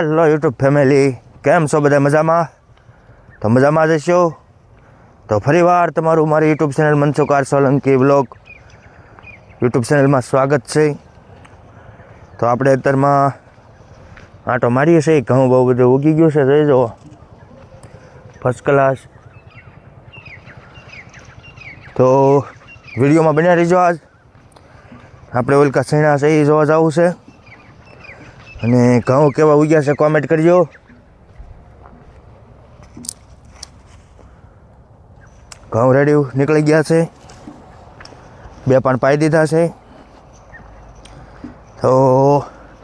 હાલો YouTube family કેમ છો બધા મજામાં? તો મજામાં જ હશો? તો ફરીવાર તમારું મારી YouTube channel મનસુકાર Solanki blog YouTube ચેનલમાં સ્વાગત છે. તો આપણે અત્યારમાં આંટો મારીએ છીએ. ઘઉં બહુ બધું ઉગી ગયું છે, જોઈ જુઓ. ફર્સ્ટ ક્લાસ તો વિડીયોમાં બન્યા રહીજો આજ. આપણે ઓલકા સીણા છે, એ જોવા જવું છે. અને ઘઉં કેવા ઉગ્યા છે કોમેન્ટ કરજો. ઘઉં રેડી નીકળી ગયા છે. બે પણ પાઈ દીધા છે. તો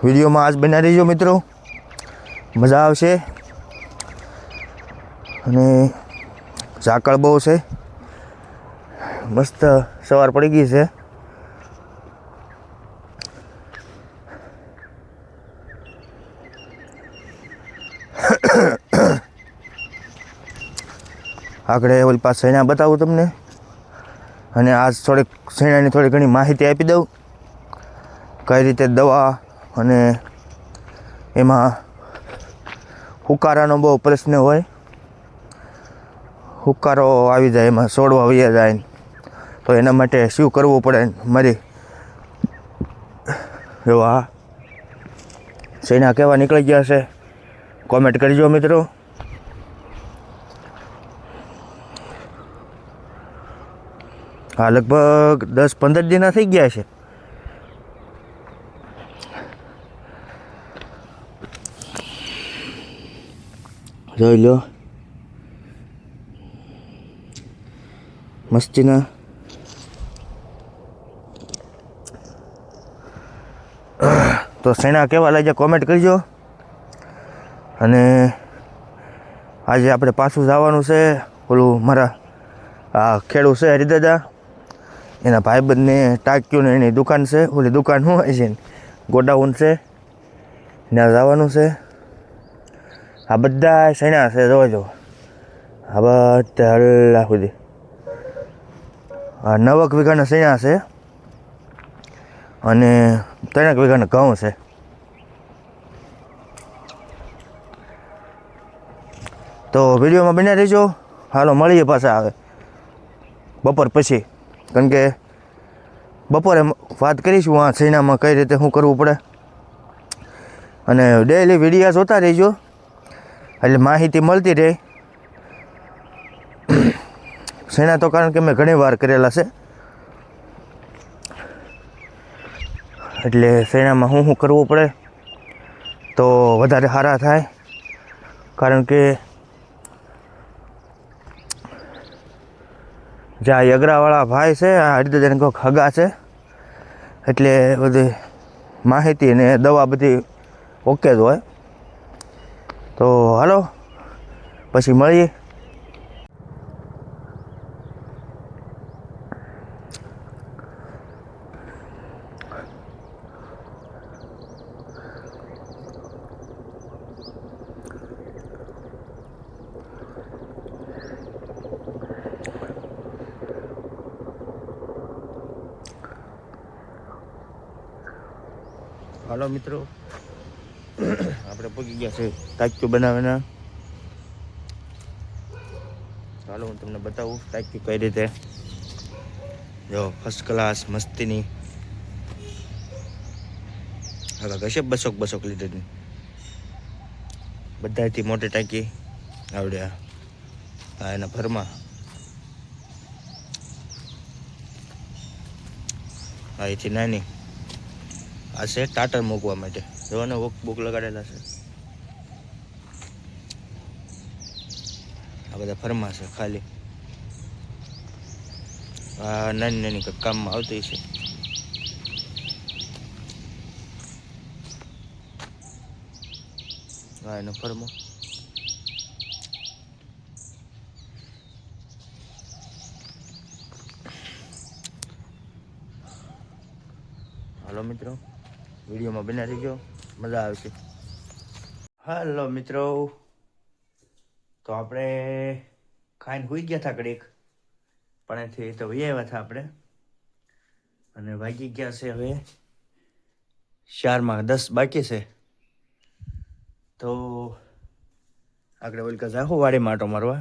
વિડીયોમાં આજ બનાવી દેજો મિત્રો. મજા આવશે. અને ઝાકળ બહુ છે. મસ્ત સવાર પડી ગઈ છે. આગળ ઓલી પાસે સૈણા બતાવું તમને. અને આજ થોડીક સૈણાની થોડી ઘણી માહિતી આપી દઉં. કઈ રીતે દવા અને એમાં હુકારાનો બહુ પ્રશ્ન હોય. હુકારો આવી જાય, એમાં છોડવા વયા જાય. તો એના માટે શું કરવું પડે મારી એવા સૈના કેવા નીકળી ગયા છે? કોમેન્ટ કરજો મિત્રો. હા લગભગ દસ પંદર દિના થઈ ગયા છે. જોઈ લો. મસ્તીના. તો સેના કેવા લાગ્યા કોમેન્ટ કરજો. અને આજે આપણે પાછું જવાનું છે. ઓલું મારા આ ખેડૂત છે હરિદાદા. એના ભાઈબંધને ટાંક્યું ને એની દુકાન છે. ઓલી દુકાન શું હોય છે ગોડાઉન છે. ત્યાં જવાનું છે. આ બધા સૈણા છે જોજો આ બધા હલ્લા સુધી આ નવક વીઘાના સૈણા છે. અને ત્રણેક વીઘાના ઘઉં છે. તો વિડીયોમાં બન્યા રહેજો. હાલો, મળીએ પાછા આવે બપોર પછી. કારણ કે બપોરે વાત કરીશું આ સૈનામાં કઈ રીતે શું કરવું પડે. અને ડેઈલી વિડીયા જોતા રહેજો. એટલે માહિતી મળતી રહે. સૈના તો કારણ કે મેં ઘણી વાર કરેલા છે. એટલે સૈનામાં શું શું કરવું પડે તો વધારે સારા થાય. કારણ કે જે આ યગરાવાળા ભાઈ છે, આ હરિદજન કોઈક હગા છે. એટલે બધી માહિતી ને દવા બધી ઓકે જ હોય. તો હાલો, પછી મળીએ. હાલો મિત્રો. આપણે પગી ગયા છે ટાક્યુ બનાવવાના હાલો, હું તમને બતાવું ટાક્યુ કઈ રીતે. જો ફર્સ્ટ ક્લાસ મસ્તીની. હવે કશે બસોક બસોક લીટરની બધાથી મોટી ટાંકી. આવડ્યા હા એના ભરમાં. એથી નાની. આ છે ટાટર મૂકવા માટે. જોવાનો વોક બુક લગાડેલા છે. આ બધા ફરમા છે, ખાલી. આ નાની નાની કંઈક કામમાં આવતી છે. હા એનો ફરમો. હાલો મિત્રો. વિડીયોમાં બના રહીજો. મજા આવશે. હાલો મિત્રો. તો આપણે ખાઈને હોઈ ગયા હતા કડીક પણ એથી તો વહી આવ્યા હતા આપણે. અને વાગી ગયા છે હવે ચારમાં દસ બાકી છે. તો આગળ ઓલકા જાહો વાડી માટો મારવા.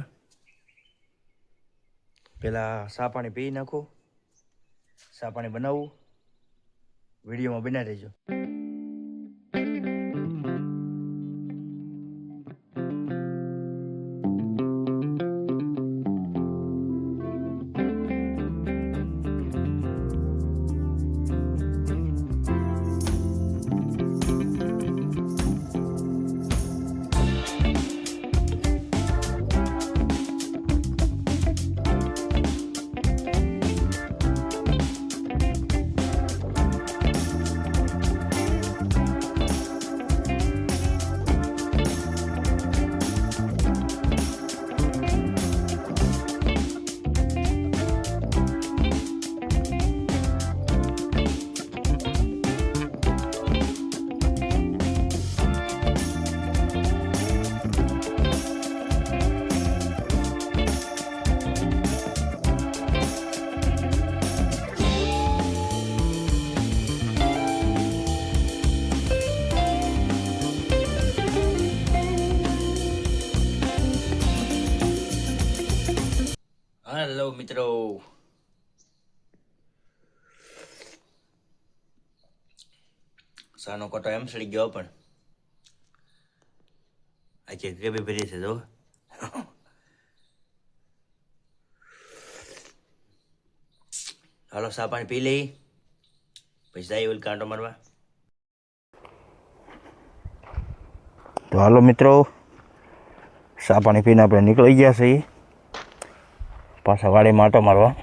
પેલા સા પાણી પી નાખો. સા પાણી બનાવવું વિડીયોમાં બનાવી રહેજો મિત્રો સાનો કોટો એમ સડી ગયો પણ આજે ગ્રેવી ભરી છે જો હાલો સા પાણી પી લઈ પછી જાય ઓલ કાંટો મારવા તો હાલો મિત્રો સા પાણી પીને આપણે નીકળી ગયા છીએ પાછા વાડીમાં આંટો મારવા.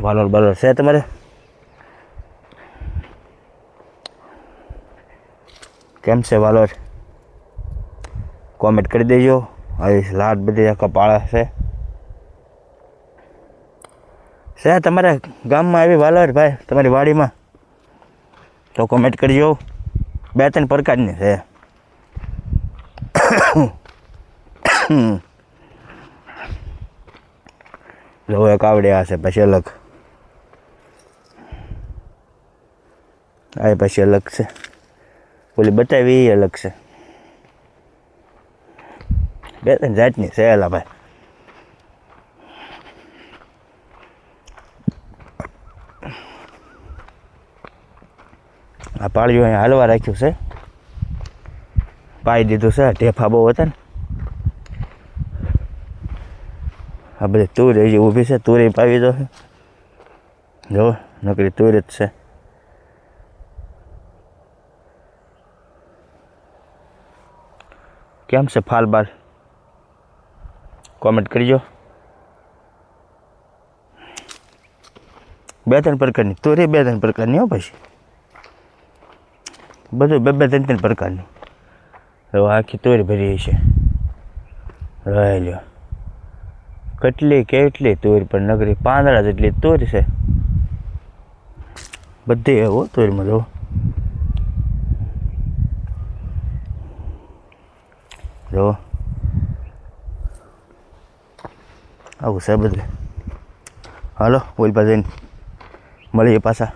વાલોર બાલોર છે તમારે? કેમ છે વાલોર કોમેન્ટ કરી દેજો. આવી લાટ બધી આખા પાળા છે. છે, તમારા ગામમાં આવી વાલોર ભાઈ, તમારી વાડીમાં, તો કોમેન્ટ કરજો. બે, ત્રણ પ્રકારની છે. જો, એક આવડ્યા છે, પછી અલગ. આ પછી અલગ છે. ઓલી બતાવી, એ અલગ છે. બે, ત્રણ જાતની છે, એલા ભાઈ. આ પાળીઓ અહીંયા હાલવા રાખ્યું છે. પાઈ દીધું છે ઢેફા બહુ હતા ને. આ બધી તુર હજી ઊભી છે, તુરે પાવી દો. જો, નકરી તુર જ છે. કેમ છે ફાલ બાર કોમેન્ટ કરજો. બે ત્રણ પ્રકારની. તુરી બે ત્રણ પ્રકારની હો પછી. બધું બે બે ત્રણ ત્રણ પ્રકારનું. હવે આખી તોરી ભરી છે રહેલો કેટલી કેટલી તોર પણ નગરી પાંદડા જેટલી તોર છે. બધી એવો તોરમાં જો જો. આવું છે બધું. હાલો ઓલ પાસે જઈને મળીએ પાછા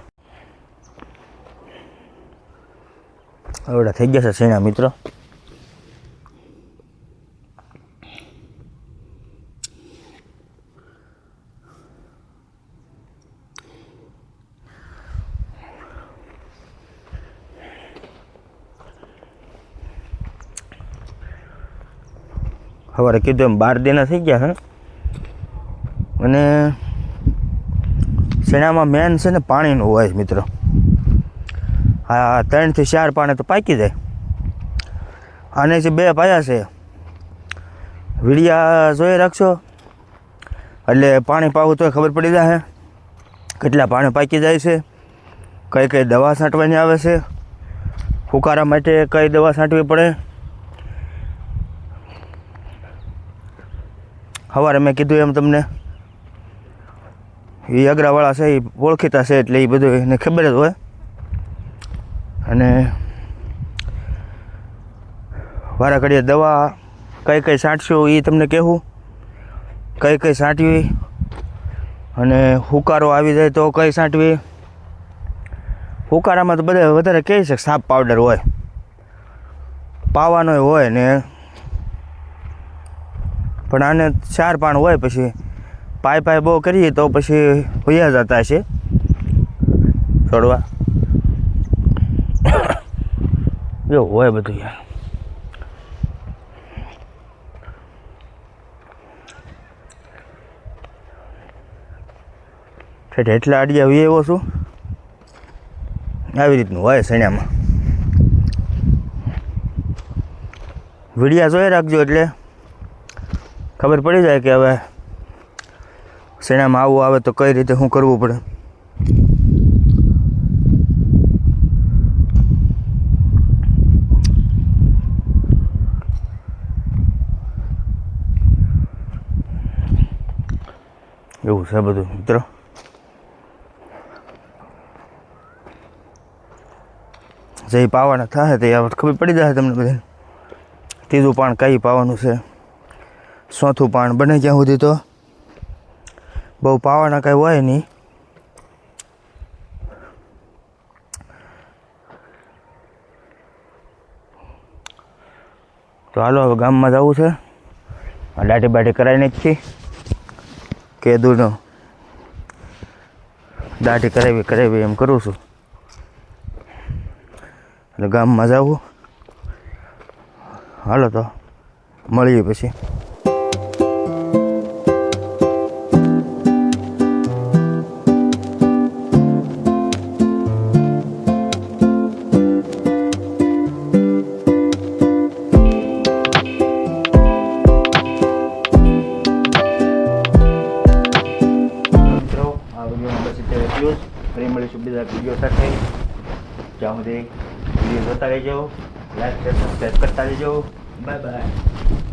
આવડા થઈ ગયા છે સેના મિત્રો સવારે કીધું એમ બાર દિના થઈ ગયા છે અને શેણામાં મેન છે ને પાણીનું હોય છે મિત્રો. હા ત્રણથી ચાર પાણે તો પાકી જાય. અને જે બે પાયા છે, વીડિયા જોઈ રાખશો? એટલે પાણી પાવું તોય ખબર પડી જાય કેટલા પાણી પાકી જાય છે, કઈ કઈ દવા છાંટવાની આવે છે, ફુકારા માટે કઈ દવા છાંટવી પડે. સવારે મેં કીધું એમ તમને. એ અગરાવાળા છે એ ઓળખીતા છે એટલે એ બધું એને ખબર જ હોય. અને વારા ઘડીએ દવા કઈ કઈ છાંટશું એ તમને કહેવું કઈ કઈ સાંટવી અને હુકારો આવી જાય તો કઈ સાંટવી હુકારામાં તો બધા વધારે કહે છે સાપ પાવડર હોય. પાવાનો હોય ને. પણ આને ચાર પાણ હોય પછી પાય પાય બહુ કરીએ તો પછી વયા જતા છે છોડવા. જો હોય બધું યાર. ઠેઠ એટલા અડિયા હોય એવો છું. આવી રીતનું હોય સણ્યામાં વિડિયા જોઈ રાખજો એટલે. ખબર પડી જાય કે હવે શેણામાં આવું આવે તો કઈ રીતે શું કરવું પડે? એવું છે બધું, મિત્રો? જે પાવાના થાય તે આ ખબર પડી જશે તમને બધાને? ત્રીજું પાણ કઈ પાવાનું છે? ચોથું પાણ બને જ્યાં સુધી તો? બહુ પાવાના કાંઈ હોય નહીં. તો હાલો હવે ગામમાં જવું છે. દાઢી બાઢી કરાવી નાખી. કેદુનો. દાઢી કરાવી કરાવી એમ કરું છું. એટલે ગામમાં જવું. હાલો તો, મળીએ પછી. રહેજો. લાઈક સબસ્ક્રાઈબ કરતા રહેજો. Bye bye